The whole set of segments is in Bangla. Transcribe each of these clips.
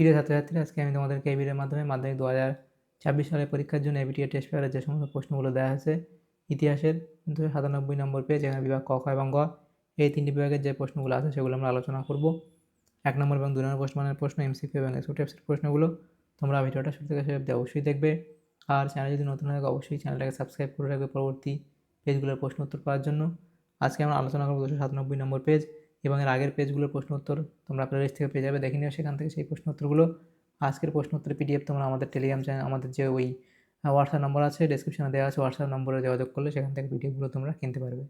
প্রিয় ছাত্রছাত্রীরা আজকে আমি তোমাদেরকে ভিডিওর মাধ্যমে মাধ্যমিক দু হাজার ছাব্বিশ সালের পরীক্ষার জন্য এবিটিএ টেস্ট পেপারের যে সমস্ত প্রশ্নগুলো দেওয়া আছে ইতিহাসের দুশো সাতানব্বই নম্বর পেজ এখানে বিভাগ ক, খ এবং গ, এই তিনটি বিভাগের যে প্রশ্নগুলো আছে সেগুলো আমরা আলোচনা করব। এক নম্বর এবং দুই নম্বর প্রশ্ন মানের প্রশ্ন এমসিকিউ এবং এসও টাইপসের প্রশ্নগুলো, তোমরা ভিডিওটা শুরু থেকে অবধি অবশ্যই দেখবে। আর চ্যানেল যদি নতুন হয় অবশ্যই চ্যানেলটাকে সাবস্ক্রাইব করে রাখবে পরবর্তী পেজগুলোর প্রশ্ন উত্তর পাওয়ার জন্য। আজকে আমরা আলোচনা করব দুশো সাতানব্বই নম্বর পেজ এবং এর আগের পেজগুলোর প্রশ্ন উত্তর তোমরা প্লেলিস্ট থেকে পেয়ে যাবে। দেখে নিও সেখান থেকে সেই প্রশ্ন উত্তরগুলো আজকের প্রশ্ন উত্তর পিডিএফ তোমরা আমাদের টেলিগ্রাম চ্যানেল আমাদের যে ওই হোয়াটসঅ্যাপ নম্বর আছে ডিসক্রিপশনে দেওয়া আছে হোয়াটসঅ্যাপ নম্বরে যোগাযোগ করলে সেখান থেকে পিডিএফগুলো তোমরা কিনতে পারবে।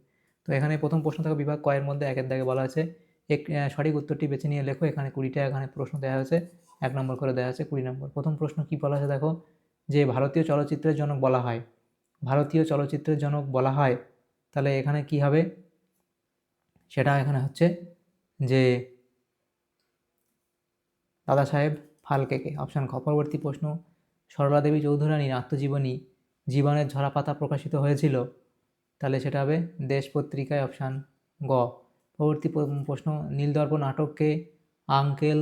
তো এখানে প্রথম প্রশ্ন থাকা বিভাগ কয়ের মধ্যে একের দাগে বলা আছে। এক সঠিক উত্তরটি বেছে নিয়ে লেখো, এখানে কুড়িটা এখানে প্রশ্ন দেওয়া হয়েছে। এক নম্বর করে দেওয়া আছে কুড়ি নম্বর। প্রথম প্রশ্ন কী বলা আছে দেখো? যে ভারতীয় চলচ্চিত্রের জনক বলা হয়। ভারতীয় চলচ্চিত্রের জনক বলা হয়, তাহলে এখানে কি হবে? সেটা এখানে হচ্ছে যে দাদা সাহেব ফালকেকে অপশান খ পরবর্তী প্রশ্ন, সরলা দেবী চৌধুরানীর আত্মজীবনী জীবনের ঝরাপাতা প্রকাশিত হয়েছিল, তাহলে সেটা হবে দেশ পত্রিকায় অপশান গ। পরবর্তী প্রশ্ন নীলদর্প নাটককে আঙ্কেল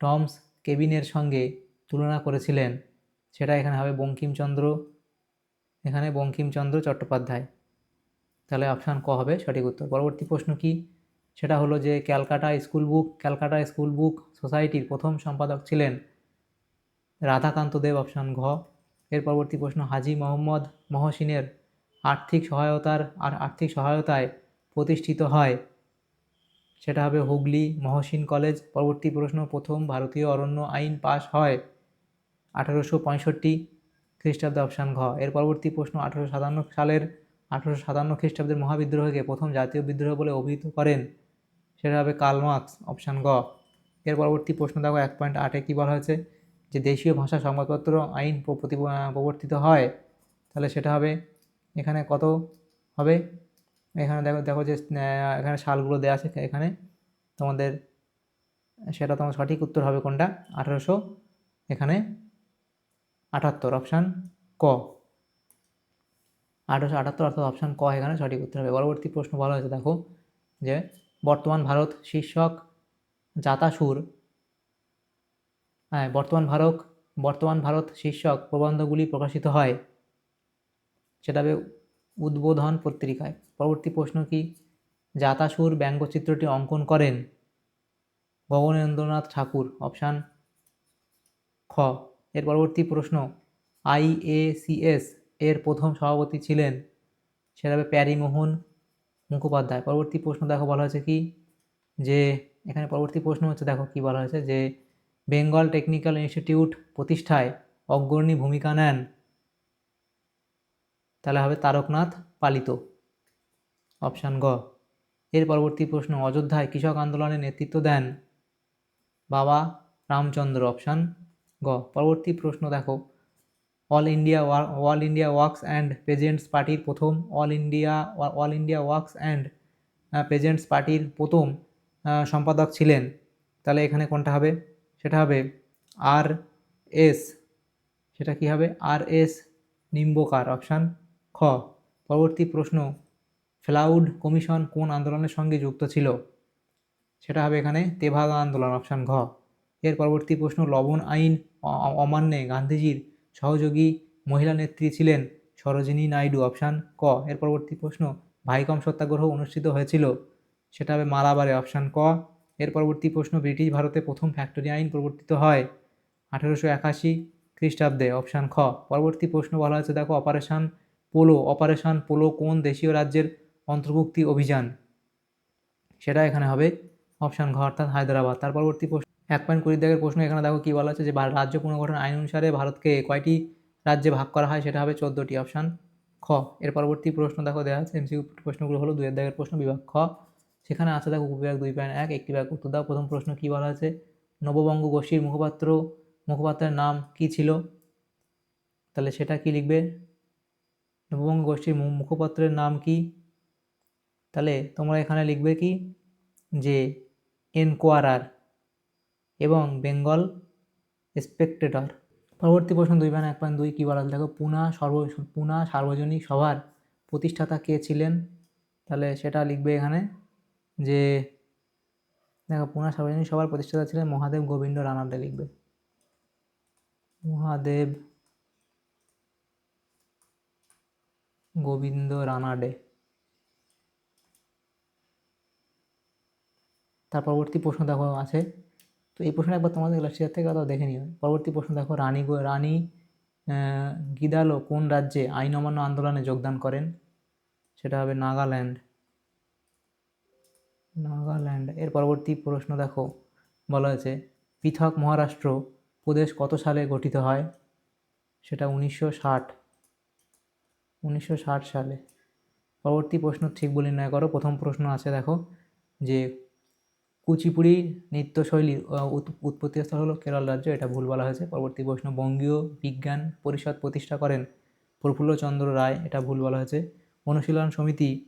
টমস কেবিনের সঙ্গে তুলনা করেছিলেন, সেটা এখানে হবে বঙ্কিমচন্দ্র, এখানে বঙ্কিমচন্দ্র চট্টোপাধ্যায়। তাহলে অপশান ক হবে? সঠিক উত্তর। পরবর্তী প্রশ্ন কি? সেটা হলো যে Calcutta school book, Calcutta school book সোসাইটির প্রথম সম্পাদক ছিলেন রাধাকান্ত দেব অপশান ঘ। এর পরবর্তী প্রশ্ন, হাজি মোহাম্মদ মহসিনের আর্থিক সহায়তার, আর আর্থিক সহায়তায় প্রতিষ্ঠিত হয়। সেটা হবে হুগলি মহসিন কলেজ। পরবর্তী প্রশ্ন, প্রথম ভারতীয় অরণ্য আইন পাশ হয় আঠারোশো পঁয়ষট্টি খ্রিস্টাব্দে অপশান ঘ। এর পরবর্তী প্রশ্ন, আঠারোশো সাতান্ন সালের আঠারোশো সাতান্ন খ্রিস্টাব্দের মহাবিদ্রোহকে প্রথম জাতীয় বিদ্রোহ বলে অভিহিত করেন, সেটা হবে কার্ল মার্কস, অপশান গ। এর পরবর্তী প্রশ্ন দেখো, এক পয়েন্ট আটে কী বলা হয়েছে? যে দেশীয় ভাষা সংবাদপত্র আইন প্রবর্তিত হয়, তাহলে সেটা হবে এখানে কত হবে? এখানে দেখো দেখো যে এখানে সালগুলো দেওয়া আছে এখানে। তোমাদের, সেটা তোমার সঠিক উত্তর হবে কোনটা? আঠারোশো এখানে আটাত্তর, অপশান ক। আঠারোশো আটাত্তর অর্থাৎ অপশান ক এখানে সঠিক উত্তর হবে। পরবর্তী প্রশ্ন বলা হয়েছে, দেখো যে বর্তমান ভারত শীর্ষক জাতাসুর হ্যাঁ বর্তমান ভারত বর্তমান ভারত শীর্ষক প্রবন্ধগুলি প্রকাশিত হয় সেটা হবে উদ্বোধন পত্রিকায়। পরবর্তী প্রশ্ন কি? জাতাসুর ব্যঙ্গচিত্রটি অঙ্কন করেন গগনেন্দ্রনাথ ঠাকুর। অপশান খ। এর পরবর্তী প্রশ্ন আইএসিএস এর প্রথম সভাপতি ছিলেন সেটা হবে প্যারিমোহন মুখোপাধ্যায়। পরবর্তী প্রশ্ন দেখো, বলা হয়েছে কি? যে, এখানে পরবর্তী প্রশ্ন হচ্ছে, দেখো কি বলা হয়েছে? যে, বেঙ্গল টেকনিক্যাল ইনস্টিটিউট প্রতিষ্ঠায় অগ্রণী ভূমিকা নেন তাহলে হবে তারকনাথ পালিত। অপশান গ। এর পরবর্তী প্রশ্ন, অযোধ্যায় কৃষক আন্দোলনে নেতৃত্ব দেন বাবা রামচন্দ্র। অপশান গ। পরবর্তী প্রশ্ন দেখো all India all India workers and peasants পার্টির প্রথম, all India all India workers and peasants পার্টির প্রথম সম্পাদক ছিলেন। তাহলে এখানে কোনটা হবে? সেটা হবে আর এস, সেটা কি হবে? আর এস নিম্বকার, অপশান খ। পরবর্তী প্রশ্ন, ফ্লাউড কমিশন কোন আন্দোলনের সঙ্গে যুক্ত ছিল? সেটা হবে এখানে তেভাগা আন্দোলন, অপশান ঘ। এর পরবর্তী প্রশ্ন, লবণ আইন অমান্যে গান্ধীজির সহযোগী মহিলা নেত্রী ছিলেন সরোজিনী নাইডু, অপশান ক। এর পরবর্তী প্রশ্ন, ভাইকম সত্যাগ্রহ অনুষ্ঠিত হয়েছিল? সেটা হবে মালাবারে, অপশান ক। এর পরবর্তী প্রশ্ন, ব্রিটিশ ভারতে প্রথম ফ্যাক্টরি আইন প্রবর্তিত হয় আঠেরোশো একাশি খ্রিস্টাব্দে, অপশান খ। পরবর্তী প্রশ্ন বলা হয়েছে, দেখো, অপারেশন পোলো অপারেশন পোলো কোন দেশীয় রাজ্যের অন্তর্ভুক্তি অভিযান? সেটা এখানে হবে, অপশান ঘ, অর্থাৎ হায়দ্রাবাদ। তার পরবর্তী প্রশ্ন এক পয়েন্ট কুড়ি দাগের প্রশ্ন এখানে দেখো কী বলা হচ্ছে যে রাজ্য পুনর্গঠন আইন অনুসারে ভারতকে কয়টি রাজ্যে ভাগ করা হয়? সেটা হবে চোদ্দোটি অপশান খ, এর পরবর্তী প্রশ্ন দেখো দেওয়া আছে। এমসিকিউ প্রশ্নগুলো হলো দুয়ের দাগের প্রশ্ন, বিভাগ খ। সেখানে আছে দেখো উপবিভাগ দুই পয়েন্ট এক, একটি বিভাগ উত্তর দাও। প্রথম প্রশ্ন কী বলা আছে? নববঙ্গ গোষ্ঠীর মুখপাত্র, মুখপাত্রের নাম কি ছিল? তাহলে সেটা কি লিখবে? নববঙ্গ গোষ্ঠীর মুখপাত্রের নাম কি? তাহলে তোমরা এখানে লিখবে কি? যে, এনকোয়ারার। এবং বেঙ্গল স্পেকটেটর। পরবর্তী প্রশ্ন দুই পয়েন্ট এক পয়েন্ট দুই কী বলা? দেখো, পুনা সর্ব, পুনা সার্বজনীন সভার প্রতিষ্ঠাতা কে ছিলেন? তাহলে সেটা লিখবে এখানে যে, দেখো, পুনা সার্বজনীন সভার প্রতিষ্ঠাতা ছিলেন মহাদেব গোবিন্দ রানাডে লিখবে। মহাদেব গোবিন্দ রানাডে তার পরবর্তী প্রশ্ন দেখো, আছে। তো এই প্রশ্ন একবার তোমাদের লাস্ট ইয়ার থেকে অথবা দেখে নিও। পরবর্তী প্রশ্ন দেখো, রানী রানী গিদালো কোন রাজ্যে আইন অমান্য আন্দোলনে যোগদান করেন? সেটা হবে নাগাল্যান্ড। নাগাল্যান্ড। এর পরবর্তী প্রশ্ন দেখো, বলা হয়েছে, পৃথক মহারাষ্ট্র প্রদেশ কত সালে গঠিত হয়? সেটা উনিশশো ষাট। উনিশশো ষাট সালে। পরবর্তী প্রশ্ন ঠিক বলে নয় করো। প্রথম প্রশ্ন আছে দেখো, যে কুচিপুড়ি নৃত্যশৈলীর উৎ- উৎপত্তি স্থল হলো কেরল রাজ্য। এটা ভুল বলা হয়েছে। পরবর্তী প্রশ্ন বঙ্গীয় বিজ্ঞান পরিষদ প্রতিষ্ঠা করেন প্রফুল্লচন্দ্র রায়। এটা ভুল বলা হয়েছে। অনুশীলন সমিতি,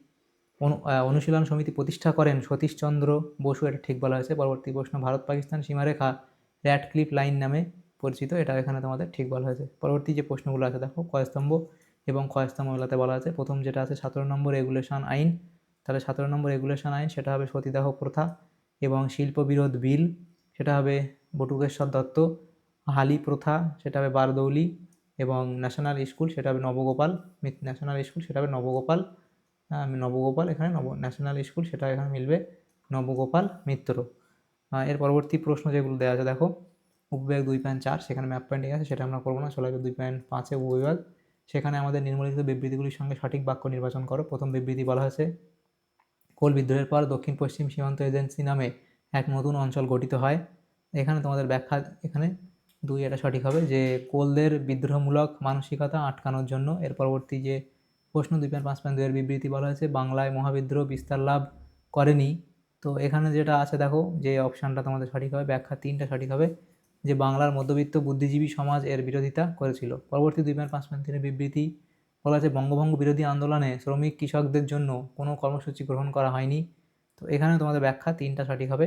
অনু- অনুশীলন সমিতি প্রতিষ্ঠা করেন সতীশচন্দ্র বসু। এটা ঠিক বলা হয়েছে। পরবর্তী প্রশ্ন ভারত পাকিস্তান সীমারেখা র্যাট ক্লিপ লাইন নামে পরিচিত। এটা এখানে তোমাদের ঠিক বলা হয়েছে। পরবর্তী যে প্রশ্নগুলো আছে, দেখো কয়স্তম্ভ এবং কয়স্তম্ভ মেলাতে বলা আছে। প্রথম যেটা আছে, সতেরো নম্বর রেগুলেশন আইন। তাহলে সতেরো নম্বর রেগুলেশন আইন, সেটা হবে সতীদাহ প্রথা। এবং শিল্প বিরোধ বিল, সেটা হবে বটুকেশ্বর দত্ত, হালি প্রথা, সেটা হবে বারদৌলি এবং ন্যাশনাল স্কুল, সেটা হবে নবগোপাল ন্যাশনাল স্কুল, সেটা হবে নবগোপাল নবগোপাল এখানে নব, ন্যাশনাল স্কুল, সেটা এখানে মিলবে নবগোপাল মিত্র। এর পরবর্তী প্রশ্ন যেগুলো দেওয়া আছে, দেখো উপবিভাগ দুই পয়েন্ট চার, সেখানে ম্যাপ পয়েন্টিং আছে, সেটা আমরা করব না চলে দুই পয়েন্ট পাঁচে উপবিভাগ সেখানে আমাদের নির্মলিখিত বিবৃতিগুলির সঙ্গে সঠিক বাক্য নির্বাচন করো। প্রথম বিবৃতি বলা হয়েছে কোল বিদ্রোহের পর দক্ষিণ পশ্চিম সীমান্ত এজেন্সি নামে এক নতুন অঞ্চল গঠিত হয়। এখানে তোমাদের ব্যাখ্যা এখানে দুই এটা সঠিক হবে যে কোলদের বিদ্রোহমূলক মানসিকতা আটকানোর জন্য এর পরবর্তী যে প্রশ্ন দুই পয়েন্ট পাঁচ পয়েন্ট দুইয়ের বিবৃতি বলা হয়েছে, বাংলায় মহাবিদ্রোহ বিস্তার লাভ করেনি। তো এখানে যেটা আছে দেখো যে অপশানটা তোমাদের সঠিক হবে, ব্যাখ্যা তিনটা সঠিক হবে যে বাংলার মধ্যবিত্ত বুদ্ধিজীবী সমাজ এর বিরোধিতা করেছিল। পরবর্তী দুই পয়েন্ট পাঁচ পয়েন্ট তিনের বিবৃতি বলা আছে, বঙ্গভঙ্গ বিরোধী আন্দোলনে শ্রমিক কৃষকদের জন্য কোনো কর্মসূচি গ্রহণ করা হয়নি। তো এখানে তোমাদের ব্যাখ্যা তিনটা সঠিক হবে।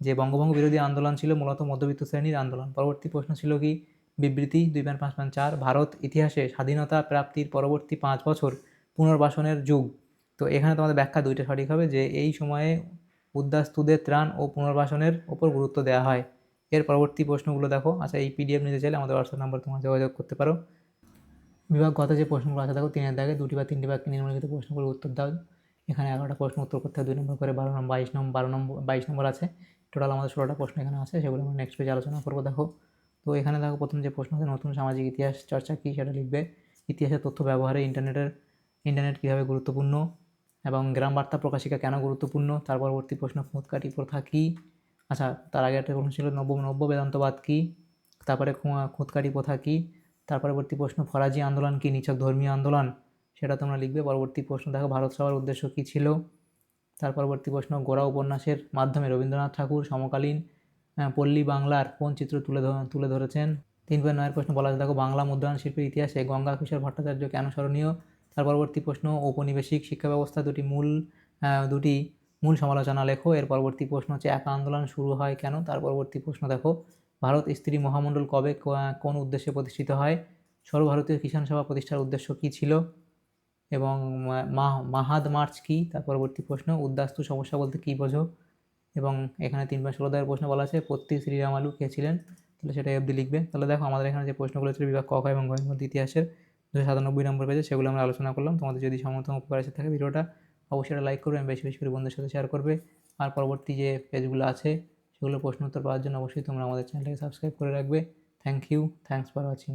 যে বঙ্গভঙ্গ বিরোধী আন্দোলন ছিল মূলত মধ্যবিত্ত শ্রেণির আন্দোলন। পরবর্তী প্রশ্ন ছিল কি? বিবৃতি দুই পয়েন্ট পাঁচ পয়েন্ট চার, ভারত ইতিহাসে স্বাধীনতা প্রাপ্তির পরবর্তী পাঁচ বছর পুনর্বাসনের যুগ। তো এখানে তোমাদের ব্যাখ্যা দুইটা সঠিক হবে, যে এই সময়ে উদ্বাস্তুদের ত্রাণ ও পুনর্বাসনের ওপর গুরুত্ব দেওয়া হয়। এর পরবর্তী প্রশ্নগুলো দেখো। আচ্ছা এই পিডিএফ নিতে চাইলে আমাদের হোয়াটসঅ্যাপ নাম্বার তোমরা যোগাযোগ করতে পারো। বিভাগ গত যে প্রশ্নগুলো আছে, দেখো তিনের দাগে দুটি বা তিনটি বাক্যে নিম্নলিখিত প্রশ্নগুলোর উত্তর দাও। এখানে এগারোটা প্রশ্ন উত্তর করতে দুই নম্বর করে বারো নম্বর, বাইশ নম্বর বারো নম্বর, বাইশ নম্বর আছে। টোটাল আমাদের ষোলোটা প্রশ্ন এখানে আছে, সেগুলো আমরা নেক্সট পেজে আলোচনা করব, দেখো। তো এখানে দেখো প্রথম যে প্রশ্ন আছে, নতুন সামাজিক ইতিহাস চর্চা কী সেটা লিখবে? ইতিহাসের তথ্য ব্যবহারে ইন্টারনেটের, ইন্টারনেট কীভাবে গুরুত্বপূর্ণ এবং গ্রাম বার্তা প্রকাশিকা কেন গুরুত্বপূর্ণ? তার পরবর্তী প্রশ্ন খুঁতকাটি প্রথা কী? আচ্ছা তার আগে একটা প্রশ্ন ছিল নব্য নব্য বেদান্তবাদ কী? তারপরে খুঁতকাটি প্রথা কী? তার পরবর্তী প্রশ্ন, ফরাজি আন্দোলন কি নিছক ধর্মীয় আন্দোলন? সেটা তোমরা লিখবে, পরবর্তী প্রশ্ন, দেখো ভারত সভার উদ্দেশ্য কী ছিল? তার পরবর্তী প্রশ্ন, গোড়া উপন্যাসের মাধ্যমে রবীন্দ্রনাথ ঠাকুর সমকালীন পল্লী বাংলার কোন চিত্র তুলে তুলে ধরেছেন? তিন পয়েন্ট নয়ের প্রশ্ন, বলা দেখো বাংলা মুদ্রণ শিল্পের ইতিহাসে গঙ্গা, কিশোর ভট্টাচার্য কেন স্মরণীয়? তার পরবর্তী প্রশ্ন, ঔপনিবেশিক শিক্ষা ব্যবস্থা দুটি মূল দুটি মূল সমালোচনা লেখো, এর পরবর্তী প্রশ্ন হচ্ছে, একা আন্দোলন শুরু হয় কেন? তার পরবর্তী প্রশ্ন দেখো ভারত স্ত্রী মহামণ্ডল কবে কোন উদ্দেশ্যে প্রতিষ্ঠিত হয়? সর্বভারতীয় কিষাণ সভা প্রতিষ্ঠার উদ্দেশ্য কী ছিল? এবং মাহাদ মার্চ কী? তার পরবর্তী প্রশ্ন উদ্বাস্তু সমস্যা বলতে কী বোঝো? এবং এখানে তিন পাঁচ ষোলো দাগের প্রশ্ন বলা আছে, পত্তি শ্রীরামালু কে ছিলেন? তাহলে সেটা অবধি লিখবে। তাহলে দেখো, আমাদের এখানে যে প্রশ্নগুলো ছিল, বিভাগ ক, খ এবং মধ্যে ইতিহাসের দুশো সাতানব্বই নম্বর পেজে সেগুলো আমরা আলোচনা করলাম। তোমাদের যদি সমর্থন উপকার এসে থাকে ভিডিওটা, অবশ্যই লাইক করবে এবং বেশি বেশি করে বন্ধুদের সাথে শেয়ার করবে। আর পরবর্তী যে পেজগুলো আছে সেগুলো প্রশ্ন উত্তর পাওয়ার জন্য অবশ্যই তোমরা আমাদের চ্যানেলটাকে সাবস্ক্রাইব করে রাখবে। Thank you thanks for watching